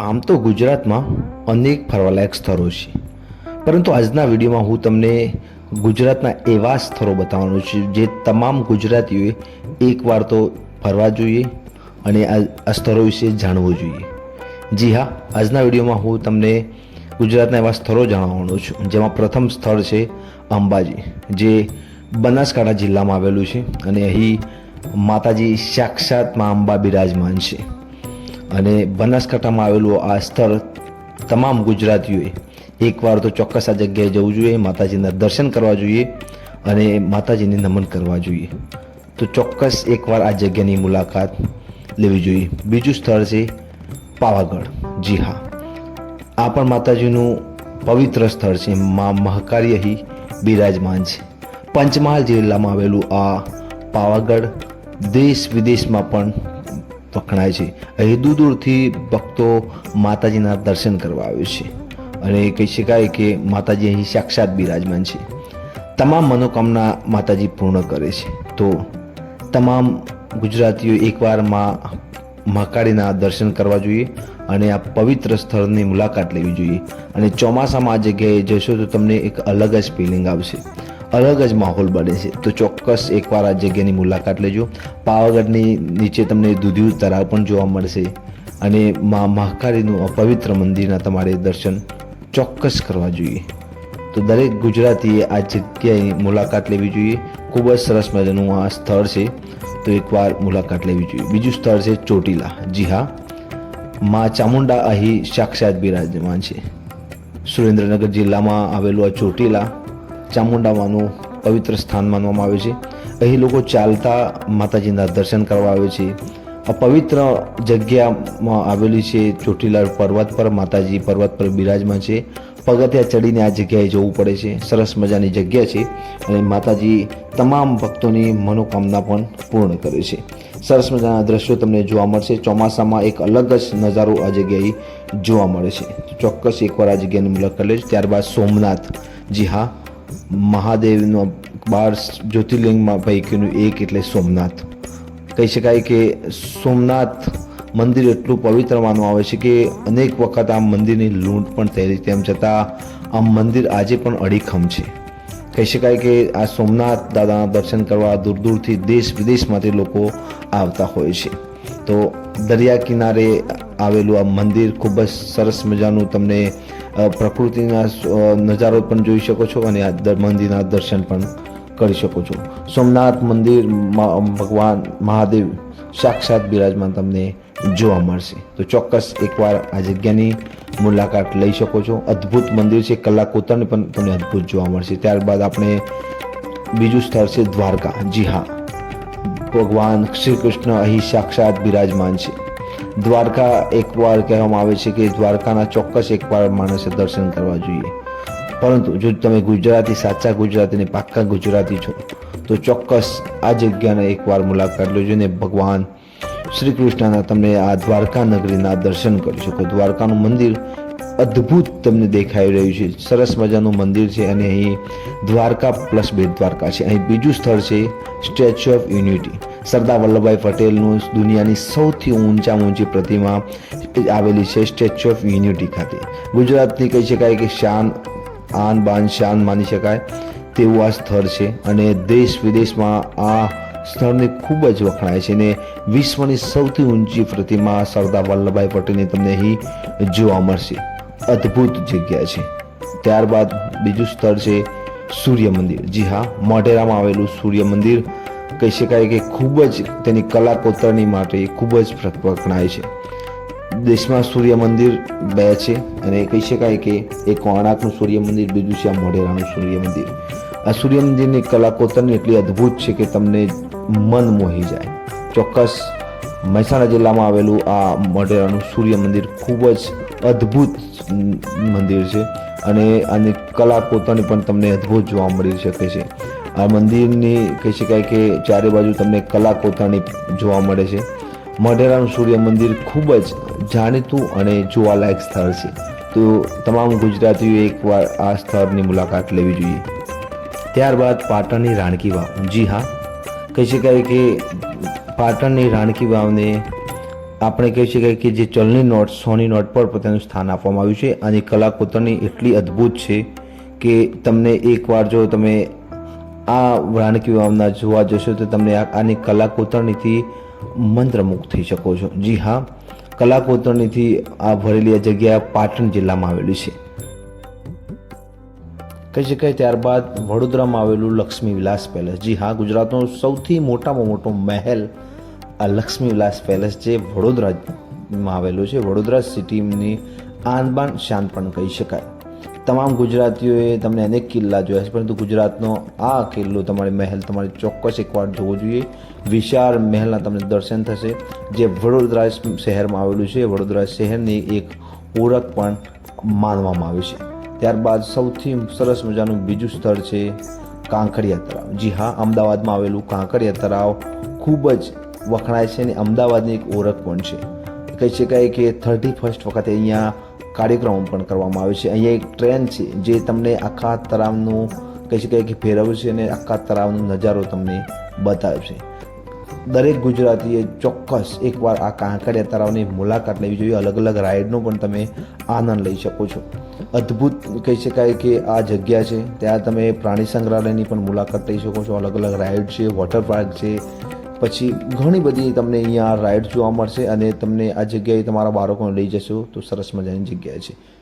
આમ તો ગુજરાતમાં અનેક ફરવાલાયક સ્થળો છે. પરંતુ આજના વિડીયોમાં હું તમને ગુજરાતના એવા સ્થળો બતાવવાનું છું, જે તમામ ગુજરાતીઓએ એકવાર તો ફરવા જોઈએ અને આ સ્થળો વિશે જાણવું જોઈએ. જી હા, આજના વિડીયોમાં હું તમને ગુજરાતના એવા સ્થળો જણાવવાનો છું, જેમાં પ્રથમ સ્થળ છે અંબાજી, જે બનાસકાંઠા જિલ્લામાં આવેલું છે અને અહીં માતાજી સાક્ષાત મા અંબા બિરાજમાન છે. અને બનાસકાંઠામાં આવેલું આ સ્થળ તમામ ગુજરાતીઓએ એકવાર તો ચોક્કસ આ જગ્યાએ જવું જોઈએ, માતાજીના દર્શન કરવા જોઈએ અને માતાજીને નમન કરવા જોઈએ. તો ચોક્કસ એકવાર આ જગ્યાની મુલાકાત લેવી જોઈએ. બીજું સ્થળ છે પાવાગઢ. જી હા. આ પણ માતાજીનું પવિત્ર સ્થળ છે. મા મહાકાળી અહીં બિરાજમાન છે. પંચમહાલ જિલ્લામાં આવેલું આ પાવાગઢ દેશ વિદેશમાં પણ વખણાય છે. અહીં દૂર દૂરથી ભક્તો માતાજીના દર્શન કરવા આવે છે અને કહી શકાય કે માતાજી અહીં સાક્ષાત બિરાજમાન છે. તમામ મનોકામના માતાજી પૂર્ણ કરે છે. તો તમામ ગુજરાતીઓ એકવારમાં મહાકાળીના દર્શન કરવા જોઈએ અને આ પવિત્ર સ્થળની મુલાકાત લેવી જોઈએ. અને ચોમાસામાં આ જગ્યાએ જશો તો તમને એક અલગ જ ફિલિંગ આવશે. અલગ જ માહોલ બને છે. તો ચોક્કસ એકવાર આ જગ્યાની મુલાકાત લેજો. પાવાગઢની નીચે તમને દૂધિયું તળાવ પણ જોવા મળશે અને મા મહાકાળીનું પવિત્ર મંદિરના તમારે દર્શન ચોક્કસ કરવા જોઈએ. તો દરેક ગુજરાતીએ આ જગ્યાની મુલાકાત લેવી જોઈએ. ખૂબ જ સરસ મજાનું આ સ્થળ છે. તો એકવાર મુલાકાત લેવી જોઈએ. બીજું સ્થળ છે ચોટીલા. જી હા, મા ચામુંડા અહીં સાક્ષાત બિરાજમાન છે. સુરેન્દ્રનગર જિલ્લામાં આવેલું આ ચોટીલા ચામુંડામાનું પવિત્ર સ્થાન માનવામાં આવે છે. અહીં લોકો ચાલતા માતાજીના દર્શન કરવા આવે છે. આ પવિત્ર જગ્યામાં આવેલી છે ચોટીલા પર્વત પર, માતાજી પર્વત પર બિરાજમાન છે. પગથિયા ચડીને આ જગ્યાએ જવું પડે છે. સરસ મજાની જગ્યા છે અને માતાજી તમામ ભક્તોની મનોકામના પણ પૂર્ણ કરે છે. સરસ મજાના દ્રશ્યો તમને જોવા મળશે. ચોમાસામાં એક અલગ જ નજારો આ જગ્યાએ જોવા મળે છે. ચોક્કસ એકવાર આ જગ્યાની મુલાકાત લેજો. ત્યારબાદ સોમનાથ. જી હા. મહાદેવનો બાર જ્યોતિર્લિંગમાં પૈકીનું એક એટલે સોમનાથ. કહી શકાય કે સોમનાથ મંદિર એટલું પવિત્ર માનવામાં આવે છે કે અનેક વખત આ મંદિરની લૂંટ પણ થયેલી તેમ છતાં આ મંદિર આજે પણ અડીખમ છે. કહી શકાય કે આ સોમનાથ દાદાના દર્શન કરવા દૂર દૂરથી દેશ વિદેશમાંથી લોકો આવતા હોય છે. તો દરિયા કિનારે આવેલું આ મંદિર ખૂબ જ સરસ મજાનું તમને પ્રકૃતિના નજારો પણ જોઈ શકો છો અને મંદિરના દર્શન પણ કરી શકો છો. સોમનાથ મંદિરમાં ભગવાન મહાદેવ સાક્ષાત બિરાજમાન તમને જોવા મળશે. તો ચોક્કસ એકવાર આ જગ્યાની મુલાકાત લઈ શકો છો. અદ્ભુત મંદિર છે કલાકોતરને પણ તમને અદ્ભુત જોવા મળશે. ત્યારબાદ આપણે બીજું સ્થળ છે દ્વારકા. જી હા. ભગવાન શ્રી કૃષ્ણ અહીં સાક્ષાત બિરાજમાન છે. દ્વારકા એકવાર કહેવામાં આવે છે કે દ્વારકાના ચોક્કસ એકવાર માણસે દર્શન કરવા જોઈએ. પરંતુ જો તમે ગુજરાતી, સાચા ગુજરાતી પાક્કા ગુજરાતી છો, તો ચોક્કસ આ જગ્યાને એકવાર મુલાકાત લેજો ને ભગવાન શ્રી કૃષ્ણના તમને આ દ્વારકા નગરીના દર્શન કરી શકો. દ્વારકાનું મંદિર અદ્ભુત તમને દેખાઈ રહ્યું છે. સરસ મજાનું મંદિર છે અને અહીં દ્વારકા પ્લસ બેટ દ્વારકા છે. અહીં બીજું સ્થળ છે Statue of Unity. Sardar Vallabhbhai પટેલનું દુનિયાની સૌથી ઊંચામાં ઊંચી પ્રતિમા આવેલી છે સ્ટેચ્યુ ઓફ યુનિટી ખાતે. ગુજરાતની કહી શકાય કે શાન, આન બાન શાન માની શકાય તેવું આ સ્થળ છે અને દેશ વિદેશમાં આ સ્થળને ખૂબ જ વખણાય છે અને વિશ્વની સૌથી ઊંચી પ્રતિમા સરદાર વલ્લભભાઈ પટેલની તમને અહીં જોવા મળશે. અદ્ભુત જગ્યા છે. ત્યારબાદ બીજું સ્થળ છે સૂર્ય મંદિર. જી હા, મોઢેરામાં આવેલું સૂર્ય મંદિર કહી શકાય કે ખૂબ જ તેની કલા કોતરણી માટે ખૂબ જ વખણાય છે. દેશમાં સૂર્ય મંદિર બે છે અને કહી શકાય કે એક કોણાકનું સૂર્ય મંદિર, બીજું છે આ મોઢેરાનું સૂર્ય મંદિર. આ સૂર્ય મંદિરની કલા કોતરણી એટલી અદ્ભુત છે કે તમને મન મોહી જાય. ચોક્કસ મહેસાણા જિલ્લામાં આવેલું આ મોઢેરાનું સૂર્ય મંદિર ખૂબ જ અદ્ભુત મંદિર છે અને આની કલા પોતાની પણ તમને અદ્ભુત જોવા મળી શકે છે. આ મંદિરની કહી શકાય કે ચારે બાજુ તમને કલા કોતરણી જોવા મળે છે. મોઢેરાનું સૂર્ય મંદિર ખૂબ જ જાણીતું અને જોવાલાયક સ્થળ છે. તો તમામ ગુજરાતીઓ એકવાર આ સ્થળની મુલાકાત લેવી જોઈએ. ત્યારબાદ પાટણની રાણકી વાવ. જી હા, કહી શકાય કે પાટણની રાણકી વાવને આપણે કહી શકાય કે જે ચલણી નોટ, સોની નોટ પર પોતાનું સ્થાન આપવામાં આવ્યું છે. અને કલા કોતરણી એટલી અદ્ભુત છે કે તમને એકવાર જો તમે આ વાણકી વાવના જોવા જશો તો તમને આની કલા કોતરણીથી મંત્રમુગ્ધ થઈ શકો છો. જી હા કલા કોતરણીથી આ ભરેલી આ જગ્યા પાટણ જિલ્લામાં આવેલી છે. કહી શકાય ત્યારબાદ વડોદરામાં આવેલું લક્ષ્મી વિલાસ પેલેસ. જી હા, ગુજરાતનો સૌથી મોટામાં મોટો મહેલ આ લક્ષ્મી વિલાસ પેલેસ જે વડોદરામાં આવેલું છે. વડોદરા સિટીની આનબાન શાન પણ કહી શકાય. તમામ ગુજરાતીઓએ તમને અનેક કિલ્લા જોયા છે, પરંતુ ગુજરાતનો આ કિલ્લો, તમારે મહેલ, તમારે ચોક્કસ એકવાર જોવો જોઈએ. વિશાળ મહેલના તમને દર્શન થશે. જે વડોદરા શહેરમાં આવેલું છે, વડોદરા શહેરની એક ઓળખ પણ માનવામાં આવે છે. ત્યારબાદ સૌથી સરસ મજાનું બીજું સ્થળ છે કાંકરિયા તળાવ. જી હા, અમદાવાદમાં આવેલું કાંકરિયા તળાવ ખૂબ જ વખણાય છે અને અમદાવાદની એક ઓળખ પણ છે. કહી શકાય કે થર્ટી ફર્સ્ટ વખતે અહીંયા કાર્યક્રમ પણ કરવામાં આવે છે. અહીંયા એક ટ્રેન છે જે તમને આખા તળાવનું કહી શકાય કે ફેરવે છે અને આખા તળાવનો નજારો તમને બતાવે છે. દરેક ગુજરાતીએ ચોક્કસ એકવાર આ કાંકરિયા તળાવની મુલાકાત લેવી જોઈએ. અલગ અલગ રાઇડનો પણ તમે આનંદ લઈ શકો છો. અદ્ભુત કહી શકાય કે આ જગ્યા છે. ત્યાં તમે પ્રાણી સંગ્રહાલયની પણ મુલાકાત લઈ શકો છો. અલગ અલગ રાઇડ છે, વોટર પાર્ક છે પછી ઘણી બધી તમને અહીંયા રાઇડ જોવા મળશે અને તમને આ જગ્યાએ તમારા બાળકોને લઈ જશો. તો સરસ મજાની જગ્યા છે.